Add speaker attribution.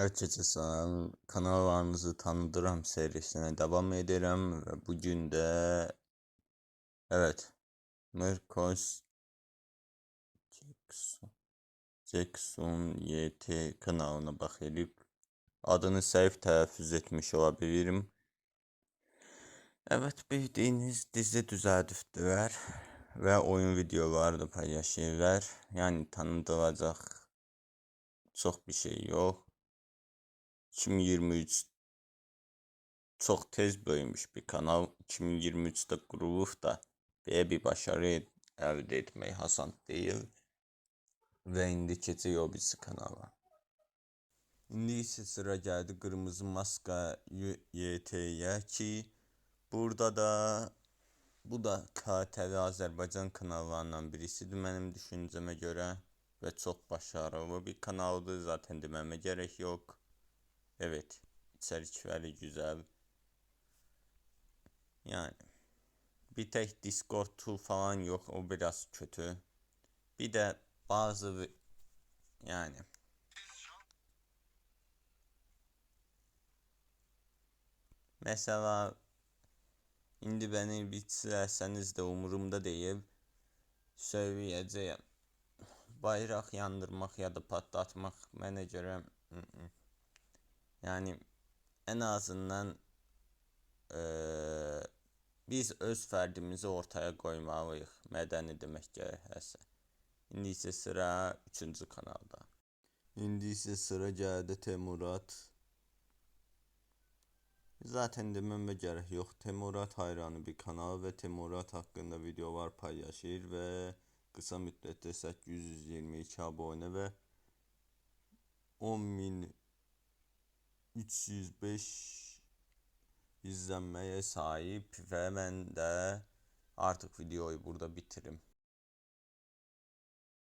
Speaker 1: Herkese selam. Kanallarınızı tanıdıram serisine devam ederim ve bugün de evet Mirkos Jackson Jackson YT kanalına bakıp adını səhv telaffuz etmiş olabilirim. Evet bildiğiniz dizi düzelttiler ve oyun videoları da paylaşırlar. Yani tanıtılacak çok bir şey yok. 2023 çok tez büyümüş bir kanal. 2023'te kurulup da böyle bir başarı elde etmeyi Hasan değil. Ve indi keçiyor birisi kanala. İndi ise sıra geldi Kırmızı Maska YT'ye ki burada da bu da KTV Azerbaycan kanallarından birisidir benim düşünceme göre ve çok başarılı bir kanaldı zaten dememe gerek yok. Evet, içerikleri güzel. Yani bir tek Discord tool falan yok, o biraz kötü. Bir de bazı yani mesela indi beni bitirseniz de umurumda değil. Söyleyeceğim. Bayrak yandırmak ya da patlatmak göre ı-ı. Yani en azından eee, biz öz fərdimizi ortaya qoymalıyıq, mədəni demək gərəksə. İndi isə sıra 3-cü kanalda. İndi isə sıra gəldi Temurat. Zaten dememe gerek yok. Temurat hayranı bir kanal ve Temurat hakkında videolar paylaşır ve kısa müddette 822 abone ve 10.305 izlenmeye sahip ve ben de artık videoyu burada bitirim.